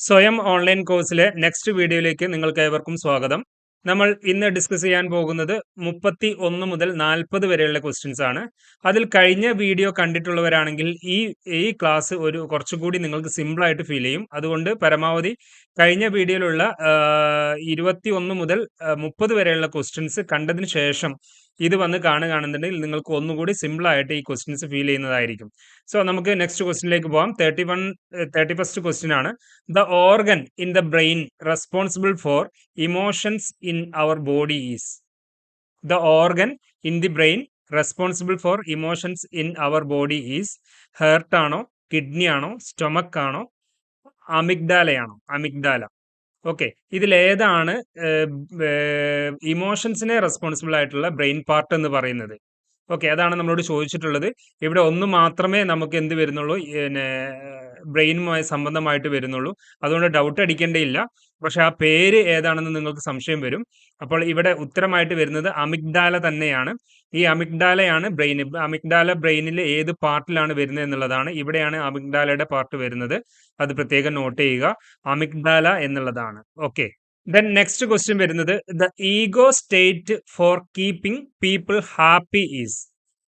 സ്വയം ഓൺലൈൻ കോഴ്സിലെ നെക്സ്റ്റ് വീഡിയോയിലേക്ക് നിങ്ങൾക്ക് ഏവർക്കും സ്വാഗതം. നമ്മൾ ഇന്ന് ഡിസ്കസ് ചെയ്യാൻ പോകുന്നത് മുപ്പത്തി ഒന്ന് മുതൽ നാൽപ്പത് വരെയുള്ള ക്വസ്റ്റ്യൻസ് ആണ്. അതിൽ കഴിഞ്ഞ വീഡിയോ കണ്ടിട്ടുള്ളവരാണെങ്കിൽ ഈ ഈ ക്ലാസ് ഒരു കുറച്ചുകൂടി നിങ്ങൾക്ക് സിമ്പിൾ ആയിട്ട് ഫീൽ ചെയ്യും. അതുകൊണ്ട് പരമാവധി കഴിഞ്ഞ വീഡിയോയിലുള്ള ഇരുപത്തി ഒന്ന് മുതൽ മുപ്പത് വരെയുള്ള ക്വസ്റ്റ്യൻസ് കണ്ടതിന് ശേഷം ഇത് വന്ന് കാണുകയാണെന്നുണ്ടെങ്കിൽ നിങ്ങൾക്ക് ഒന്നുകൂടി സിമ്പിൾ ആയിട്ട് ഈ ക്വസ്റ്റ്യൻസ് ഫീൽ ചെയ്യുന്നതായിരിക്കും. സോ നമുക്ക് നെക്സ്റ്റ് ക്വസ്റ്റ്യനിലേക്ക് പോകാം thirty one thirty first question ആണ്. The organ in the brain responsible for emotions in our body is the organ in the brain responsible for emotions in our body is ഹേർട്ടാണോ kidney ആണോ stomach ആണോ അമിഗ്ഡാലയാണോ amygdala okay. ഇതിലേതാണ് ഇമോഷൻസിനെ responsible ആയിട്ടുള്ള brain part എന്ന് പറയുന്നത്. Okay അതാണ് നമ്മളോട് ചോദിച്ചിട്ടുള്ളത്. ഇവിടെ ഒന്ന് മാത്രമേ നമുക്ക് എന്ത് വരുന്നുള്ളൂ? പിന്നെ ബ്രെയിനുമായി സംബന്ധമായിട്ട് വരുന്നുള്ളൂ. അതുകൊണ്ട് ഡൗട്ട് അടിക്കേണ്ടയില്ല പക്ഷെ ആ പേര് ഏതാണെന്ന് നിങ്ങൾക്ക് സംശയം വരും. അപ്പോൾ ഇവിടെ ഉത്തരമായിട്ട് വരുന്നത് അമിഗ്ഡാല തന്നെയാണ്. ഈ അമിഗ്ഡാലയാണ് ബ്രെയിൻ. അമിഗ്ഡാല ബ്രെയിനിൽ ഏത് പാർട്ടിലാണ് വരുന്നത് എന്നുള്ളതാണ്. ഇവിടെയാണ് അമിഗ്ഡാലയുടെ പാർട്ട് വരുന്നത്. അത് പ്രത്യേകം നോട്ട് ചെയ്യുക. അമിഗ്ഡാല എന്നുള്ളതാണ്. ഓക്കെ. ദെൻ നെക്സ്റ്റ് ക്വസ്റ്റ്യൻ വരുന്നത് the ego state for keeping people happy is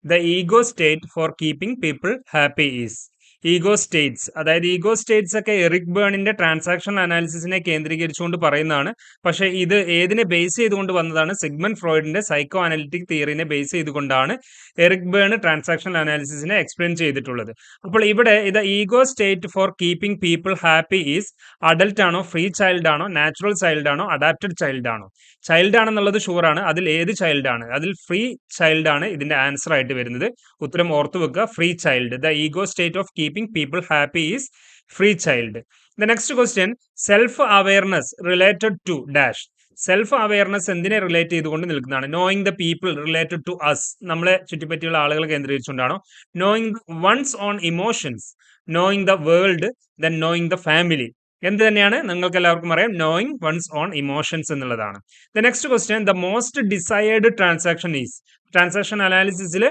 the ego state for keeping people happy is ego states അതായത് ഈഗോ സ്റ്റേറ്റ്സ് ഒക്കെ എറിക് ബേണിന്റെ ട്രാൻസാക്ഷൻ അനാലിസിസിനെ കേന്ദ്രീകരിച്ചുകൊണ്ട് പറയുന്നതാണ്. പക്ഷേ ഇത് ഏതിനെ ബേസ് ചെയ്തുകൊണ്ട് വന്നതാണ്? സിഗ്മൻ ഫ്രോയിഡിന്റെ സൈക്കോ അനലിറ്റിക് തിയറിനെ ബേസ് ചെയ്തുകൊണ്ടാണ് എറിക് ബേൺ ട്രാൻസാക്ഷൻ അനാലിസിസിനെ എക്സ്പ്ലെയിൻ ചെയ്തിട്ടുള്ളത്. അപ്പോൾ ഇവിടെ ഇത് ego state for keeping people happy is adult ആണോ ഫ്രീ ചൈൽഡ് ആണോ നാച്ചുറൽ ചൈൽഡ് ആണോ അഡാപ്റ്റഡ് ചൈൽഡ് ആണോ? ചൈൽഡ് ആണെന്നുള്ളത് ഷുവർ ആണ്. അതിൽ ഏത് ചൈൽഡ് ആണ്? അതിൽ ഫ്രീ ചൈൽഡ് ആണ് ഇതിന്റെ ആൻസർ ആയിട്ട് വരുന്നത്. ഉത്തരം ഓർത്തു വെക്കുക. Free child the ego state of keeping people happy is free child the next question self awareness related to dash self awareness എന്തിനെ റിലേറ്റ് ചെയ്തുകൊണ്ട് നിൽക്കുന്നതാണ്? Knowing the people related to us നമ്മളെ ചുറ്റിപ്പറ്റിയുള്ള ആളുകൾ കേന്ദ്രീകരിച്ചുകൊണ്ടാണോ? Knowing one's own emotions knowing the world then knowing the family എന്ത് തന്നെയാണ്? നിങ്ങൾക്ക് എല്ലാവർക്കും അറിയാം. നോയിങ് വൺസ് ഓൺ ഇമോഷൻസ് എന്നുള്ളതാണ്. The next question the most desired transaction is transaction അനാലിസിസിൽ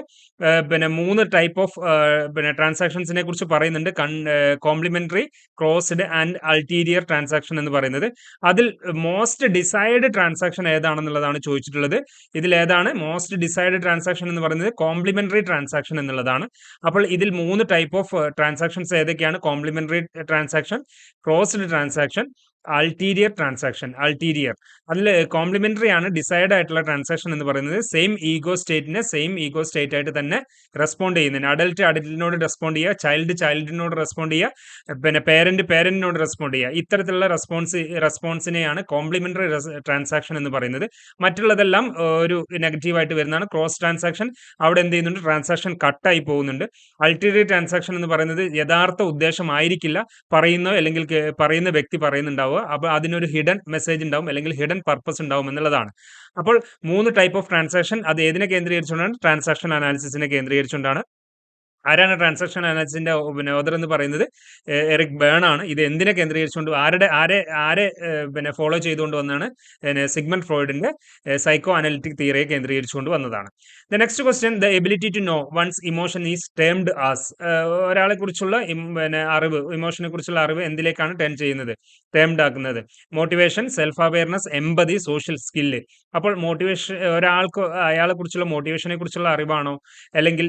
പിന്നെ മൂന്ന് ടൈപ്പ് ഓഫ് പിന്നെ ട്രാൻസാക്ഷൻസിനെ കുറിച്ച് പറയുന്നുണ്ട്. കൺ complementary crossed and ulterior transaction എന്ന് പറയുന്നത്. അതിൽ മോസ്റ്റ് ഡിസൈഡ് ട്രാൻസാക്ഷൻ ഏതാണെന്നുള്ളതാണ് ചോദിച്ചിട്ടുള്ളത്. ഇതിൽ ഏതാണ്? മോസ്റ്റ് ഡിസൈഡ് ട്രാൻസാക്ഷൻ എന്ന് പറയുന്നത് കോംപ്ലിമെന്ററി ട്രാൻസാക്ഷൻ എന്നുള്ളതാണ്. അപ്പോൾ ഇതിൽ മൂന്ന് ടൈപ്പ് ഓഫ് ട്രാൻസാക്ഷൻസ് ഏതൊക്കെയാണ്? Complementary transaction crossed transaction ulterior transaction ulterior അതിൽ കോംപ്ലിമെന്ററി ആണ് ഡിസൈഡ് ആയിട്ടുള്ള ട്രാൻസാക്ഷൻ എന്ന് പറയുന്നത്. സെയിം ഈഗോ സ്റ്റേറ്റിനെ സെയിം ഈഗോ സ്റ്റേറ്റ് ആയിട്ട് തന്നെ റെസ്പോണ്ട് ചെയ്യുന്നതിന്. അഡൽട്ട് അഡൽറ്റിനോട് റെസ്പോണ്ട് ചെയ്യുക ചൈൽഡ് ചൈൽഡിനോട് റെസ്പോണ്ട് ചെയ്യുക പിന്നെ പേരന്റ് പേരന്റിനോട് റെസ്പോണ്ട് ചെയ്യുക. ഇത്തരത്തിലുള്ള റെസ്പോൺസ് റെസ്പോൺസിനെയാണ് കോംപ്ലിമെന്ററി ട്രാൻസാക്ഷൻ എന്ന് പറയുന്നത്. മറ്റുള്ളതെല്ലാം ഒരു നെഗറ്റീവായിട്ട് വരുന്നതാണ്. ക്രോസ് ട്രാൻസാക്ഷൻ അവിടെ എന്ത് ചെയ്യുന്നുണ്ട്? ട്രാൻസാക്ഷൻ കട്ടായി പോകുന്നുണ്ട്. അൾട്ടീരിയർ ട്രാൻസാക്ഷൻ എന്ന് പറയുന്നത് യഥാർത്ഥ ഉദ്ദേശമായിരിക്കില്ല. പറയുന്ന അല്ലെങ്കിൽ പറയുന്ന വ്യക്തി പറയുന്നുണ്ടാവും. ഉണ്ടാവുക. അപ്പോൾ അതിനൊരു ഹിഡൻ മെസ്സേജ് ഉണ്ടാവും അല്ലെങ്കിൽ ഹിഡൻ പർപ്പസ് ഉണ്ടാവും എന്നുള്ളതാണ്. അപ്പോൾ മൂന്ന് ടൈപ്പ് ഓഫ് ട്രാൻസാക്ഷൻ അത് ഏതിനെ കേന്ദ്രീകരിച്ചുകൊണ്ടാണ്? ട്രാൻസാക്ഷൻ അനാലിസിസിനെ കേന്ദ്രീകരിച്ചുകൊണ്ടാണ്. ആരാണ് ട്രാൻസാക്ഷൻ അനാലിസിന്റെ പിന്നെ ഓദർ എന്ന് പറയുന്നത്? എറിക് ബേൺ ആണ്. ഇത് എന്തിനെ കേന്ദ്രീകരിച്ചുകൊണ്ട് ആരുടെ ആരെ ആരെ പിന്നെ ഫോളോ ചെയ്തുകൊണ്ട് വന്നാണ് സിഗ്മൻ ഫ്രോയിഡിന്റെ സൈക്കോ അനലിറ്റിക് തിയറിയെ കേന്ദ്രീകരിച്ചുകൊണ്ട് വന്നതാണ്. The next question the ability to know one's emotion is termed as ഒരാളെ കുറിച്ചുള്ള പിന്നെ അറിവ് ഇമോഷനെ കുറിച്ചുള്ള അറിവ് എന്തിലേക്കാണ് ടേൺ ചെയ്യുന്നത്? ടേംഡ് ആക്കുന്നത്. Motivation self awareness empathy social skill അപ്പോൾ മോട്ടിവേഷൻ ഒരാൾക്ക് അയാളെ കുറിച്ചുള്ള മോട്ടിവേഷനെ കുറിച്ചുള്ള അറിവാണോ? അല്ലെങ്കിൽ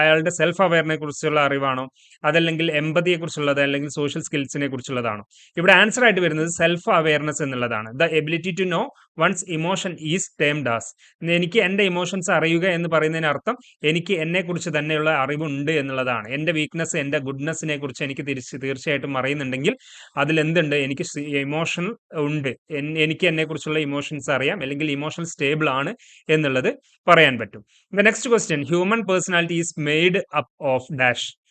അയാളുടെ സെൽഫ് സെൽഫ് അവയറിനെ കുറിച്ചുള്ള അറിവാണോ? അതല്ലെങ്കിൽ എമ്പതിയെ കുറിച്ചുള്ളത് അല്ലെങ്കിൽ സോഷ്യൽ സ്കിൽസിനെ കുറിച്ചുള്ളതാണോ? ഇവിടെ ആൻസർ ആയിട്ട് വരുന്നത് സെൽഫ് അവയർനെസ് എന്നുള്ളതാണ്. The ability to know one's emotion is termed as എനിക്ക് എന്റെ ഇമോഷൻസ് അറിയുക എന്ന് പറയുന്നതിന് അർത്ഥം എനിക്ക് എന്നെക്കുറിച്ച് തന്നെയുള്ള അറിവുണ്ട് എന്നുള്ളതാണ്. എന്റെ വീക്ക്നെസ് എന്റെ ഗുഡ്നെസ്സിനെ കുറിച്ച് എനിക്ക് തിരിച്ച് തീർച്ചയായിട്ടും അറിയുന്നുണ്ടെങ്കിൽ അതിലെന്തുണ്ട്? എനിക്ക് ഇമോഷൻ ഉണ്ട്. എനിക്ക് എന്നെക്കുറിച്ചുള്ള ഇമോഷൻസ് അറിയാം. അല്ലെങ്കിൽ ഇമോഷൻ സ്റ്റേബിൾ ആണ് എന്നുള്ളത് പറയാൻ പറ്റും. Next question human personality is made up of dash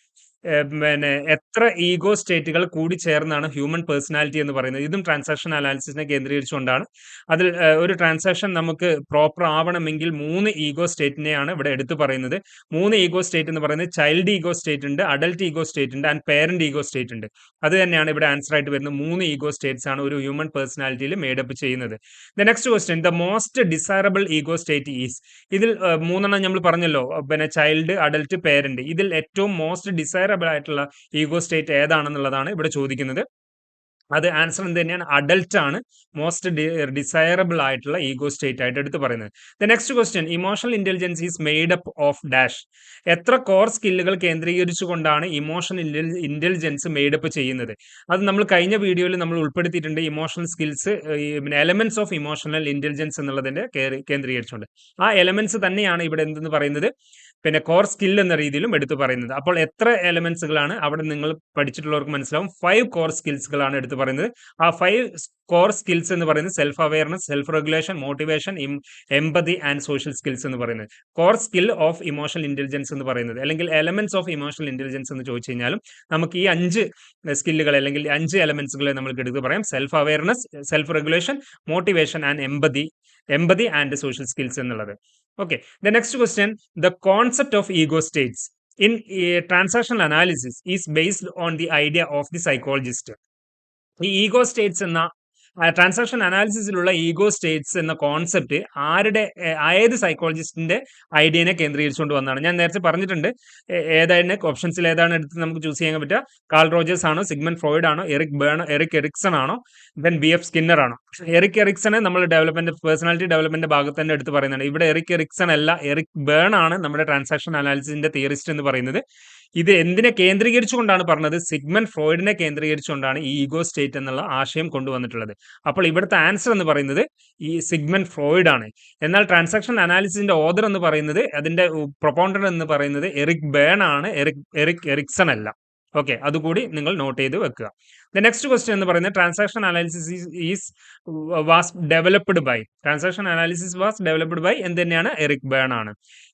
പിന്നെ എത്ര ഈഗോ സ്റ്റേറ്റുകൾ കൂടി ചേർന്നാണ് ഹ്യൂമൻ പേഴ്സണാലിറ്റി എന്ന് പറയുന്നത്? ഇതും ട്രാൻസാക്ഷൻ അനാലിസിസിനെ കേന്ദ്രീകരിച്ചുകൊണ്ടാണ്. അതിൽ ഒരു ട്രാൻസാക്ഷൻ നമുക്ക് പ്രോപ്പർ ആവണമെങ്കിൽ മൂന്ന് ഈഗോ സ്റ്റേറ്റിനെയാണ് ഇവിടെ എടുത്തു പറയുന്നത്. മൂന്ന് ഈഗോ സ്റ്റേറ്റ് എന്ന് പറയുന്നത് ചൈൽഡ് ഈഗോ സ്റ്റേറ്റ് ഉണ്ട് അഡൽട്ട് ഈഗോ സ്റ്റേറ്റ് ഉണ്ട് ആൻഡ് പേരന്റ് ഈഗോ സ്റ്റേറ്റ് ഉണ്ട്. അത് തന്നെയാണ് ഇവിടെ ആൻസർ ആയിട്ട് വരുന്നത്. മൂന്ന് ഈഗോ സ്റ്റേറ്റ്സ് ആണ് ഒരു ഹ്യൂമൻ പേഴ്സണാലിറ്റിയിൽ മേഡപ്പ് ചെയ്യുന്നത്. The next question the most desirable ego state is ഇതിൽ മൂന്നെണ്ണം നമ്മൾ പറഞ്ഞല്ലോ. പിന്നെ ചൈൽഡ് അഡൽട്ട് പേരന്റ്. ഇതിൽ ഏറ്റവും മോസ്റ്റ് ഡിസൈറബിൾ ആയിട്ടുള്ള ഈഗോ സ്റ്റേറ്റ് ഏതാണെന്നുള്ളതാണ് ഇവിടെ ചോദിക്കുന്നത്. അത് ആൻസർ എന്ത് തന്നെയാണ്? അഡൽട്ട് ആണ് മോസ്റ്റ് ഡിസയറബിൾ ആയിട്ടുള്ള ഈഗോ സ്റ്റേറ്റ് ആയിട്ട് എടുത്ത് പറയുന്നത്. The next question emotional intelligence is made up of dash എത്ര കോർ സ്കില്ലുകൾ കേന്ദ്രീകരിച്ചുകൊണ്ടാണ് ഇമോഷണൽ ഇന്റലിജൻസ് മെയ്ഡ് അപ്പ് ചെയ്യുന്നത്? അത് നമ്മൾ കഴിഞ്ഞ വീഡിയോയിൽ നമ്മൾ ഉൾപ്പെടുത്തിയിട്ടുണ്ട് emotional skills elements of emotional intelligence എന്നുള്ളതിന്റെ കേന്ദ്രീകരിച്ചുകൊണ്ട്. ആ എലമെന്റ്സ് തന്നെയാണ് ഇവിടെ എന്തെന്ന് പറയുന്നത്? പിന്നെ കോർ സ്കിൽ എന്ന രീതിയിലും എടുത്തു പറയുന്നത്. അപ്പോൾ എത്ര എലമെന്റ്സുകളാണ് അവിടെ നിങ്ങൾ പഠിച്ചിട്ടുള്ളവർക്ക് മനസ്സിലാവും? ഫൈവ് കോർ സ്കിൽസുകളാണ് എടുത്തു പറയുന്നത്. ആ ഫൈവ് കോർ സ്കിൽസ് എന്ന് പറയുന്നത് self awareness self regulation motivation empathy and social skills എന്ന് പറയുന്നത്. Core skill of emotional intelligence എന്ന് പറയുന്നത്. അല്ലെങ്കിൽ എലമെന്റ്സ് ഓഫ് ഇമോഷണൽ ഇന്റലിജൻസ് എന്ന് ചോദിച്ചു കഴിഞ്ഞാലും നമുക്ക് ഈ അഞ്ച് സ്കില്ലുകൾ അല്ലെങ്കിൽ അഞ്ച് എലമെന്റ്സുകളെ നമുക്ക് എടുത്ത് പറയാം. Self awareness self regulation motivation and empathy empathy and social skills എന്നുള്ളത് okay the next question the concept of ego states in transactional analysis is based on the idea of the psychologist. The ego states എന്ന transaction അനാലിസിസിലുള്ള ego states എന്ന concept ആരുടെ ഏത് സൈക്കോളജിസ്റ്റിന്റെ ഐഡിയനെ കേന്ദ്രീകരിച്ചുകൊണ്ട് വന്നതാണ് ഞാൻ നേരത്തെ പറഞ്ഞിട്ടുണ്ട് ഏതായിരുന്നു? ഓപ്ഷൻസിൽ ഏതാണ് എടുത്ത് നമുക്ക് ചൂസ് ചെയ്യാൻ പറ്റുക? കാൾ റോജേഴ്സ് ആണോ? സിഗ്മൻ ഫ്രോയിഡ് ആണോ? എറിക് ബേൺ എറിക് എറിക്സൺ ആണോ? ദെൻ ബി എഫ് സ്കിന്നർ ആണോ? എറിക് എറിക്സനെ നമ്മൾ ഡെവലപ്മെന്റ് പേഴ്സണാലിറ്റി ഡെവലപ്മെന്റ് ഭാഗത്ത് തന്നെ എടുത്ത് പറയുന്നുണ്ട്. ഇവിടെ എറിക് എറിക്സൺ അല്ല എറിക് ബേൺ ആണ് നമ്മുടെ ട്രാൻസാക്ഷൻ അനാലിസിന്റെ തിയറിസ്റ്റ് എന്ന് പറയുന്നത്. ഇത് എന്തിനെ കേന്ദ്രീകരിച്ചുകൊണ്ടാണ് പറഞ്ഞത്? സിഗ്മൻ ഫ്രോയിഡിനെ കേന്ദ്രീകരിച്ചുകൊണ്ടാണ് ഈ ഈഗോ സ്റ്റേറ്റ് എന്നുള്ള ആശയം കൊണ്ടുവന്നിട്ടുള്ളത്. അപ്പോൾ ഇവിടുത്തെ ആൻസർ എന്ന് പറയുന്നത് ഈ സിഗ്മൻ ഫ്രോയിഡ് ആണ് എന്നാൽ ട്രാൻസാക്ഷൻ അനാലിസിന്റെ ഓദർ എന്ന് പറയുന്നത് അതിന്റെ പ്രൊപ്പോണ്ടർ എന്ന് പറയുന്നത് എറിക് ബേൺ ആണ്. എറിക് എറിക് എറിക്സൺ അല്ല. ഓക്കെ അതുകൂടി നിങ്ങൾ നോട്ട് ചെയ്ത് വെക്കുക. ദ നെക്സ്റ്റ് ക്വസ്റ്റ്യൻ എന്ന് പറയുന്നത് transaction analysis is was developed by transaction analysis was developed by എന്ത് തന്നെയാണ്? എറിക് ബേൺ ആണ്.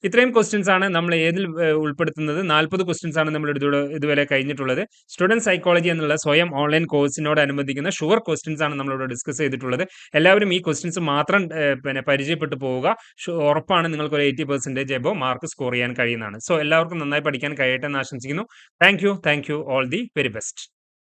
ഇത്രയും ക്വസ്റ്റ്യൻസ് ആണ് നമ്മൾ ഏതിൽ ഉൾപ്പെടുത്തുന്നത്? നാൽപ്പത് ക്വസ്റ്റ്യൻസ് ആണ് നമ്മൾ ഇതുവരെ കഴിഞ്ഞിട്ടുള്ളത്. സ്റ്റുഡന്റ് സൈക്കോളജി എന്നുള്ള സ്വയം ഓൺലൈൻ കോഴ്സിനോട് അനുബന്ധിക്കുന്ന ഷുവർ ക്വസ്റ്റ്യൻസ് ആണ് നമ്മളിവിടെ ഡിസ്കസ് ചെയ്തിട്ടുള്ളത്. എല്ലാവരും ഈ ക്വസ്റ്റ്യൻസ് മാത്രം പിന്നെ പരിചയപ്പെട്ടു പോവുക. ഉറപ്പാണ് നിങ്ങൾക്ക് ഒരു eighty percentage above mark score ചെയ്യാൻ കഴിയുന്നതാണ്. സോ എല്ലാവർക്കും നന്നായി പഠിക്കാൻ കഴിയട്ടെ എന്ന് ആശംസിക്കുന്നു. Thank you thank you all the very best